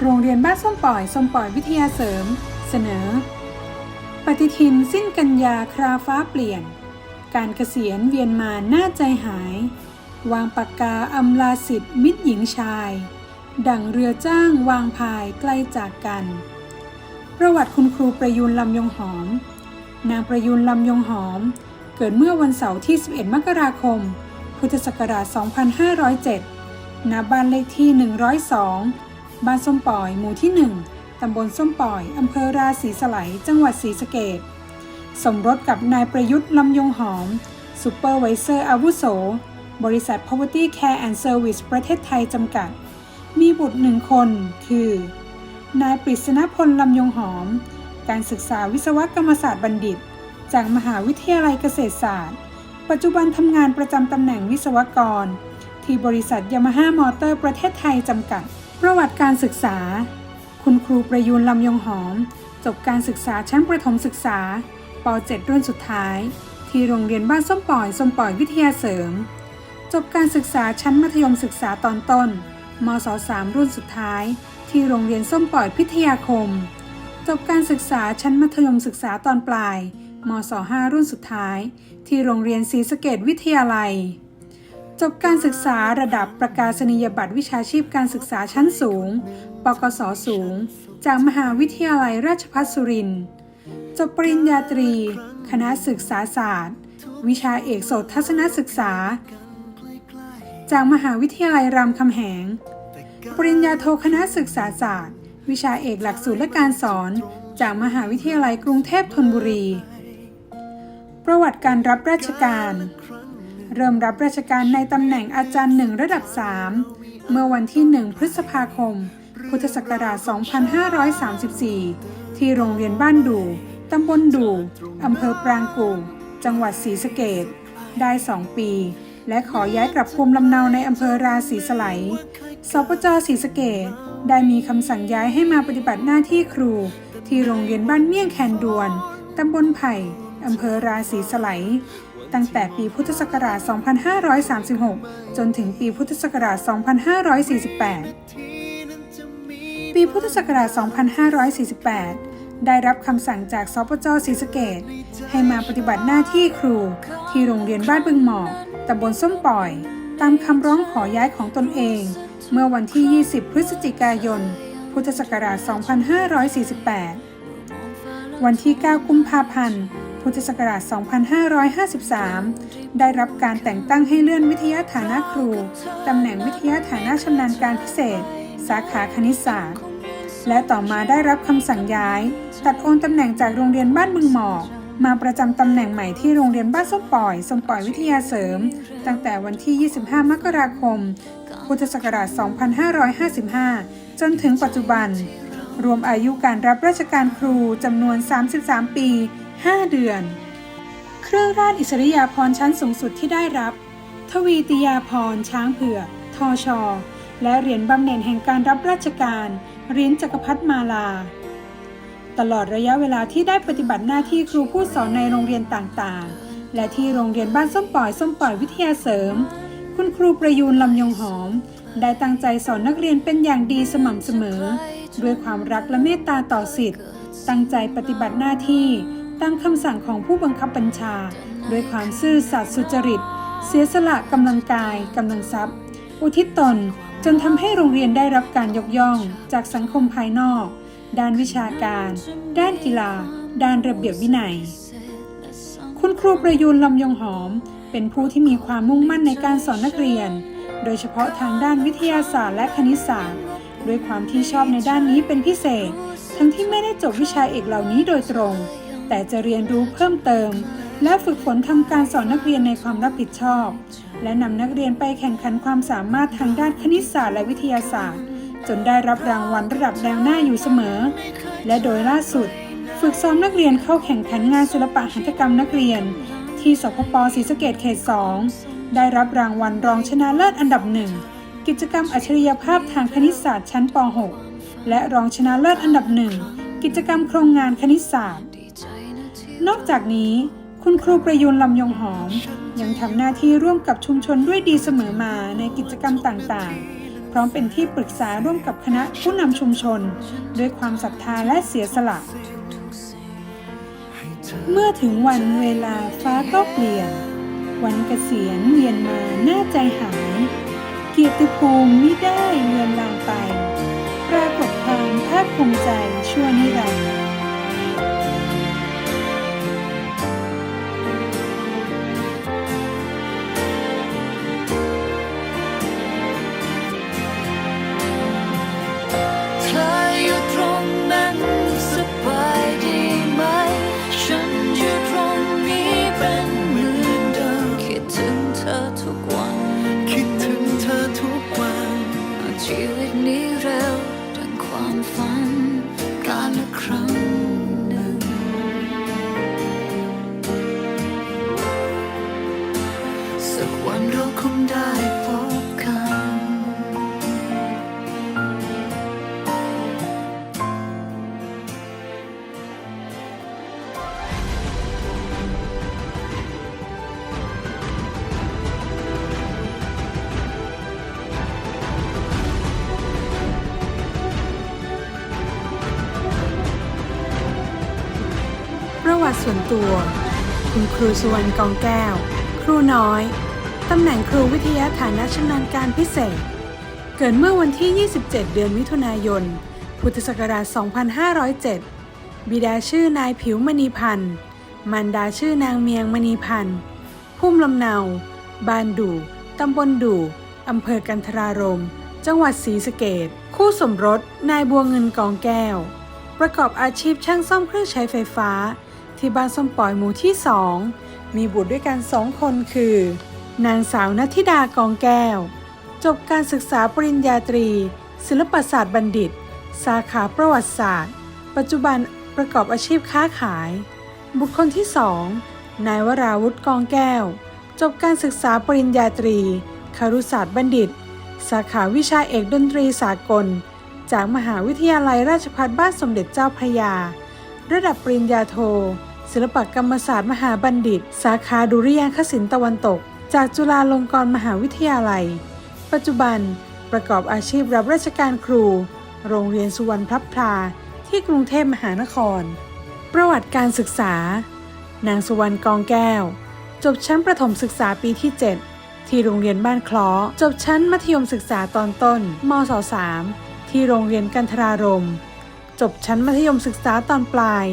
โรงเรียนบ้านส้มปล่อยส้มปล่อยวิทยาเสริม เสนอ ปฏิทินสิ้นกันยาคราฟ้าเปลี่ยน การเกษียณเวียนมาหน้าใจหาย วางปากกาอำลาสิทธิ์มิตรหญิงชาย ดั่งเรือจ้างวางพายใกล้จากกัน ประวัติคุณครูประยูนลำยงหอม นางประยูนลำยงหอม เกิดเมื่อวันเสาร์ที่ 11 มกราคม พุทธศักราช 2507ณบ้านเลขที่ 102 บ้านส้มปล่อย หมู่ที่ 1 ตำบลส้มปล่อย อำเภอราศีสไลยจังหวัดศรีสะเกษสมรสกับนายประยุทธ์ลำยงหอมซูเปอร์ไวเซอร์อาวุโส บริษัท Property Care and Service ประเทศไทยจำกัด มีบุตรหนึ่งคน คือ นายปริศนพลลำยงหอม การศึกษาวิศวกรรมศาสตร์บัณฑิต จากมหาวิทยาลัยเกษตรศาสตร์ ปัจจุบันทำงานประจำตำแหน่งวิศวกร ที่บริษัทยามาฮ่ามอเตอร์ประเทศไทยจำกัด ประวัติการศึกษา คุณครูประยูนลำยงหอม จบการศึกษาชั้นประถมศึกษาป .7 รุ่นสุดท้าย ที่โรงเรียนบ้านส้มป่อยส้มป่อยวิทยาเสริม จบการศึกษาชั้นมัธยมศึกษาตอนต้นมศ3รุ่นสุดท้าย ที่โรงเรียนส้มป่อยพิทยาคม จบการศึกษาชั้นมัธยมศึกษาตอนปลายมศ5รุ่นสุดท้าย ที่โรงเรียนศรีสะเกดวิทยาลัย จบการศึกษาระดับประกาศนียบัตรวิชาชีพการศึกษาชั้นสูง ปกศสูง จากมหาวิทยาลัยราชภัฏสุรินทร์ จบปริญญาตรี คณะศึกษาศาสตร์ วิชาเอกโสตทัศนศึกษา จากมหาวิทยาลัยรามคำแหง ปริญญาโทคณะศึกษาศาสตร์ วิชาเอกหลักสูตรและการสอน จากมหาวิทยาลัยกรุงเทพธนบุรี ประวัติการรับราชการ เริ่มรับราชการในตำแหน่งอาจารย์หนึ่งระดับ 3 เมื่อวันที่ 1 พฤษภาคม พุทธศักราช 2534 ที่โรงเรียนบ้านดูตำบลดูอำเภอปรางกู่จังหวัดศรีสะเกดได้ 2 ปี และขอย้ายกลับภูมิลำเนาในอำเภอราศีสไลสปจศรีสะเกดได้มีคำสั่งย้ายให้มาปฏิบัติหน้าที่ครู ที่โรงเรียนบ้านเมี่ยงแคนดวนตำบลไผ่อำเภอราศีสไล ตั้งแต่ปีพุทธศักราช 2536 จนถึงปีพุทธศักราช 2548 ปีพุทธศักราช 2548 ได้รับคำสั่งจากสปจศรีสะเกดให้มาปฏิบัติหน้าที่ครูที่โรงเรียนบ้านบึงหมอกตำบลส้มปล่อย ตามคำร้องขอย้ายของตนเอง เมื่อวันที่ 20 พฤศจิกายน พุทธศักราช 2548 วันที่ 9 กุมภาพันธ์ พุทธศักราช 2553 ได้รับการแต่งตั้งให้เลื่อนวิทยาฐานะครู ตำแหน่งวิทยาฐานะชำนาญการพิเศษ สาขาคณิตศาสตร์ และต่อมาได้รับคำสั่งย้าย ตัดโอนตำแหน่งจากโรงเรียนบ้านบึงหมอกมาประจำตำแหน่งใหม่ที่โรงเรียนบ้านส้มปล่อยส้มปล่อยวิทยาเสริม ตั้งแต่วันที่ 25 มกราคม พุทธศักราช 2555 จนถึงปัจจุบัน รวมอายุการรับราชการครูจำนวน 33 ปี 5 เดือน เครื่องราชอิสริยาภรณ์ชั้นสูงสุดที่ได้รับ ทวีติยาภรณ์ช้างเผือก ทอชอ และเหรียญบำเหน็จแห่งการรับราชการ เหรียญจักรพรรดิมาลา ตลอดระยะเวลาที่ได้ปฏิบัติหน้าที่ครูผู้สอนในโรงเรียนต่างๆ และที่โรงเรียนบ้านส้มปล่อยส้มปล่อยวิทยาเสริม คุณครูประยูนลำยงหอม ได้ตั้งใจสอนนักเรียนเป็นอย่างดีสม่ำเสมอ ด้วยความรักและเมตตาต่อสิทธิ์ ตั้งใจปฏิบัติหน้าที่ ตามคำสั่งของผู้บังคับบัญชาด้วยความซื่อสัตย์สุจริต เสียสละกำลังกายกำลังทรัพย์ อุทิศตนจนทำให้โรงเรียนได้รับการยกย่องจากสังคมภายนอก ด้านวิชาการ ด้านกีฬา ด้านระเบียบวินัย คุณครูประยูนลำยงหอม เป็นผู้ที่มีความมุ่งมั่นในการสอนนักเรียน โดยเฉพาะทางด้านวิทยาศาสตร์และคณิตศาสตร์ ด้วยความที่ชอบในด้านนี้เป็นพิเศษ ทั้งที่ไม่ได้จบวิชาเอกเหล่านี้โดยตรง แต่จะเรียนรู้เพิ่มเติม และฝึกฝนทำการสอนนักเรียนในความรับผิดชอบ และนำนักเรียนไปแข่งขันความสามารถทางด้านคณิตศาสตร์และวิทยาศาสตร์ จนได้รับรางวัลระดับแนวหน้าอยู่เสมอ และโดยล่าสุด ฝึกซ้อมนักเรียนเข้าแข่งขันงานศิลปะหัตถกรรมนักเรียน ที่สพปศรีสะเกดเขต 2 ได้รับรางวัลรองชนะเลิศอันดับหนึ่งกิจกรรมอัจฉริยภาพทางคณิตศาสตร์ชั้นป .6 และรองชนะเลิศอันดับหนึ่งกิจกรรมโครงงานคณิตศาสตร์ นอกจากนี้ คุณครูประยุนลำยงหอม ยังทำหน้าที่ร่วมกับชุมชนด้วยดีเสมอมาในกิจกรรมต่างๆ พร้อมเป็นที่ปรึกษาร่วมกับคณะผู้นำชุมชน ด้วยความศรัทธาและเสียสละ เมื่อถึงวันเวลาฟ้าก็เปลี่ยน วันเกษียณเวียนมาหน้าใจหาย เกียรติภูมิไมิได้เลือนลางไป ปรากฏความภาคภูมิใจชั่วนิรันดร์ ส่วนตัว คุณครูสุวรรณกองแก้ว ครูน้อย ตำแหน่งครูวิทยาฐานะชำนาญการพิเศษ เกิดเมื่อวันที่ 27 เดือนมิถุนายน พุทธศักราช 2507 บิดาชื่อนายผิวมณีพันธ์ มารดาชื่อนางเมียงมณีพันธ์พุ่มลำเนา บ้านดูตำบลดูอำเภอกันทรารม จังหวัดศรีสะเกดคู่สมรส นายบัวเงินกองแก้ว ประกอบอาชีพช่างซ่อมเครื่องใช้ไฟฟ้า ที่บ้านส้มปล่อยหมู่ที่2มีบุตรด้วยกันสองคนคือ นางสาวนัทธิดากองแก้ว จบการศึกษาปริญญาตรี ศิลปศาสตร์บัณฑิต สาขาประวัติศาสตร์ ปัจจุบันประกอบอาชีพค้าขาย บุคคลที่สองนายวราวุฒิกองแก้ว จบการศึกษาปริญญาตรีคารุศาสตร์บัณฑิต สาขาวิชาเอกดนตรีสากล จากมหาวิทยาลัยราชภัฏบ้านสมเด็จเจ้าพระยา ระดับปริญญาโท ศิลปกรรมศาสตร์มหาบัณฑิต สาขาดุริยางคศิลป์ตะวันตก จากจุฬาลงกรณ์มหาวิทยาลัย ปัจจุบันประกอบอาชีพรับราชการครู โรงเรียนสุวรรณพลับพลาที่กรุงเทพมหานคร ประวัติการศึกษา นางสุวรรณกองแก้ว จบชั้นประถมศึกษาปีที่ 7 ที่โรงเรียนบ้านคล้อ จบชั้นมัธยมศึกษาตอนต้นมศ3ที่โรงเรียนกันทรารม จบชั้นมัธยมศึกษาตอนปลาย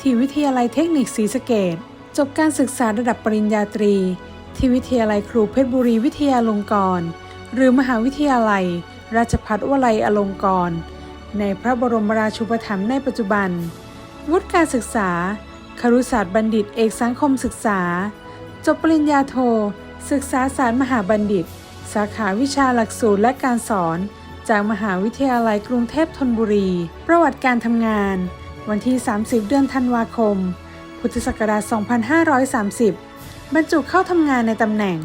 ที่วิทยาลัยเทคนิคศรีสะเกดจบการศึกษาระดับปริญญาตรี ที่วิทยาลัยครูเพชรบุรีวิทยาลงกรณ์หรือมหาวิทยาลัย ราชภัฏวลัยอลงกรณ์ในพระบรมราชูปถัมภ์ในปัจจุบัน วุฒิการศึกษา ครุศาสตร์บัณฑิตเอกสังคมศึกษา จบปริญญาโท ศึกษาศาสตร์มหาบัณฑิต สาขาวิชาหลักสูตรและการสอน จากมหาวิทยาลัยกรุงเทพธนบุรี ประวัติการทำงาน วันที่ 30 เดือนธันวาคม พุทธศักราช 2530 บรรจุเข้าทำงานในตำแหน่ง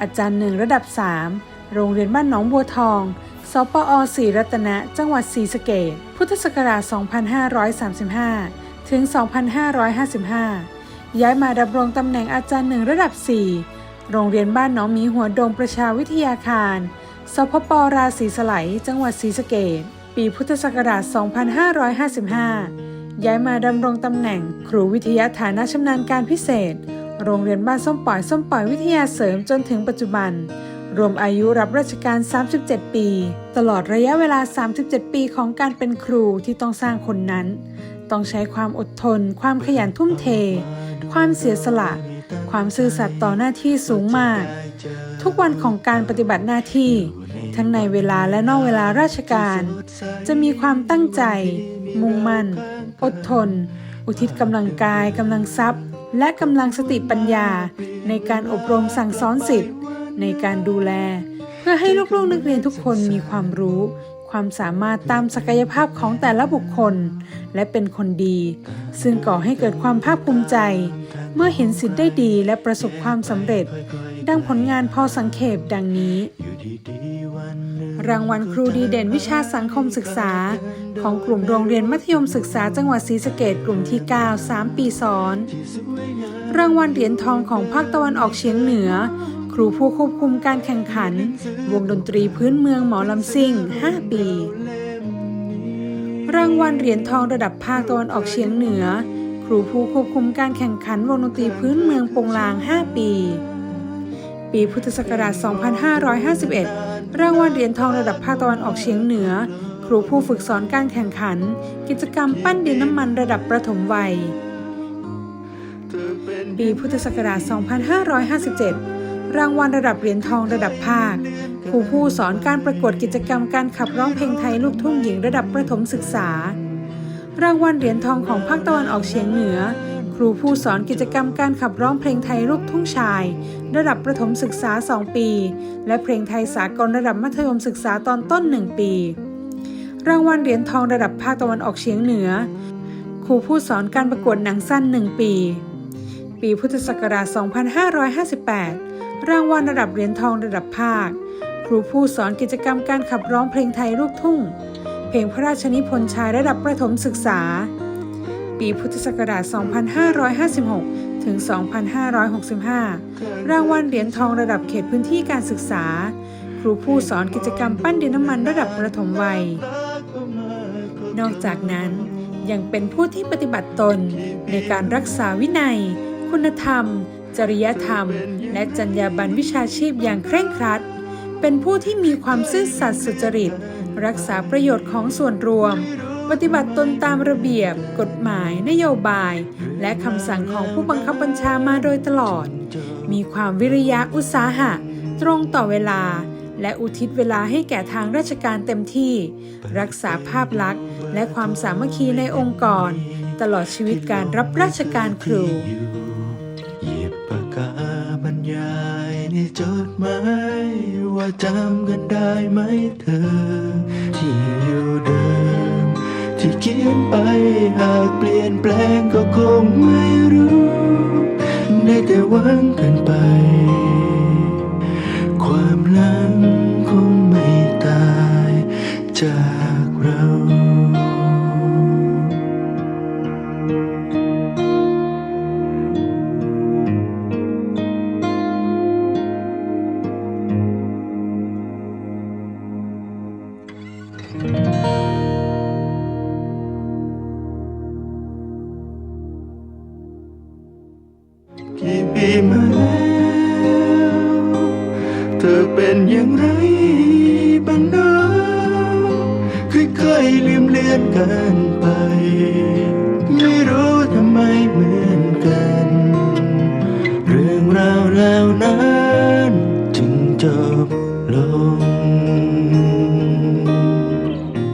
อาจารย์หนึ่งระดับ 3 โรงเรียนบ้านหนองบัวทอง สปอศรีรัตนะ จังหวัดศรีสะเกษพุทธศักราช 2535 ถึง 2555 ย้ายมาดำรงตำแหน่งอาจารย์หนึ่งระดับ 4 โรงเรียนบ้านหนองมีหัวดงประชาวิทยาคาร สพปราศีสไลจังหวัดศรีสะเกษปีพุทธศักราช 2555 ย้ายมาดำรงตำแหน่ง ครูวิทยาฐานะชำนาญการพิเศษ โรงเรียนบ้านส้มปล่อยส้มปล่อยวิทยาเสริมจนถึงปัจจุบัน รวมอายุรับราชการ 37 ปี ตลอดระยะเวลา 37 ปีของการเป็นครูที่ต้องสร้างคนนั้น ต้องใช้ความอดทน ความขยันทุ่มเท ความเสียสละ ความซื่อสัตย์ต่อหน้าที่สูงมาก ทุกวันของการปฏิบัติหน้าที่ ทั้งในเวลาและนอกเวลาราชการ จะมีความตั้งใจ มุ่งมั่น อดทน อุทิศกำลังกายกำลังทรัพย์ และกำลังสติปัญญา ในการอบรมสั่งสอนสิทธิ์ ในการดูแล เพื่อให้ลูกๆนักเรียนทุกคนมีความรู้ความสามารถตามศักยภาพของแต่ละบุคคล และเป็นคนดี ซึ่งก่อให้เกิดความภาคภูมิใจ เมื่อเห็นสิทธิ์ได้ดีและประสบความสำเร็จ ดังผลงานพอสังเขปดังนี้ รางวัลครูดีเด่นวิชาสังคมศึกษา ของกลุ่มโรงเรียนมัธยมศึกษาจังหวัดศรีสะเกดกลุ่มที่ 9 3 ปีซ้อน รางวัลเหรียญทองของภาคตะวันออกเฉียงเหนือ ครูผู้ควบคุมการแข่งขัน วงดนตรีพื้นเมืองหมอลำซิ่ง 5 ปี รางวัลเหรียญทองระดับภาคตะวันออกเฉียงเหนือ ครูผู้ควบคุมการแข่งขันวงดนตรีพื้นเมืองปงลาง 5 ปี ปีพุทธศักราช 2551 รางวัลเหรียญทองระดับภาคตะวันออกเฉียงเหนือ ครูผู้ฝึกสอนการแข่งขัน กิจกรรมปั้นดินน้ำมันระดับประถมวัย ปีพุทธศักราช 2557 รางวัลระดับเหรียญทองระดับภาค ครูผู้สอนการประกวดกิจกรรมการขับร้องเพลงไทยลูกทุ่งหญิงระดับประถมศึกษา รางวัลเหรียญทองของภาคตะวันออกเฉียงเหนือ ครูผู้สอนกิจกรรมการขับร้องเพลงไทยลูกทุ่งชาย ระดับประถมศึกษา 2 ปี และเพลงไทยสากลระดับมัธยมศึกษาตอนต้น 1 ปี รางวัลเหรียญทองระดับภาคตะวันออกเฉียงเหนือ ครูผู้สอนการประกวดหนังสั้น 1 ปี ปีพุทธศักราช 2558 รางวัลระดับเหรียญทองระดับภาค ครูผู้สอนกิจกรรมการขับร้องเพลงไทยลูกทุ่ง เพลงพระราชนิพนธ์ชายระดับประถมศึกษา ปีพุทธศักราช 2556 ถึง 2565 รางวัลเหรียญทองระดับเขตพื้นที่การศึกษา ครูผู้สอนกิจกรรมปั้นดินน้ำมันระดับประถมวัย นอกจากนั้นยังเป็นผู้ที่ปฏิบัติตนในการรักษาวินัย คุณธรรม จริยธรรม และจรรยาบรรณวิชาชีพอย่างเคร่งครัด เป็นผู้ที่มีความซื่อสัตย์สุจริต รักษาประโยชน์ของส่วนรวม ปฏิบัติตนตามระเบียบ กฎหมาย นโยบาย และคำสั่งของผู้บังคับบัญชามาโดยตลอด มีความวิริยะอุตสาหะ ตรงต่อเวลา และอุทิศเวลาให้แก่ทางราชการเต็มที่ รักษาภาพลักษณ์ และความสามัคคีในองค์กร ตลอดชีวิตการรับราชการครูหยิบปากกาบรรยายในจดหมายว่าจำกันได้ไหมเธอ ที่อยู่เดิม ที่เขียนไปหากเปลี่ยนแปลงก็คงไม่รู้ ได้แต่หวังกันไป ปีมาแล้วเธอเป็นอย่างไรบ้างนะค่อยๆลืมเลือนกันไป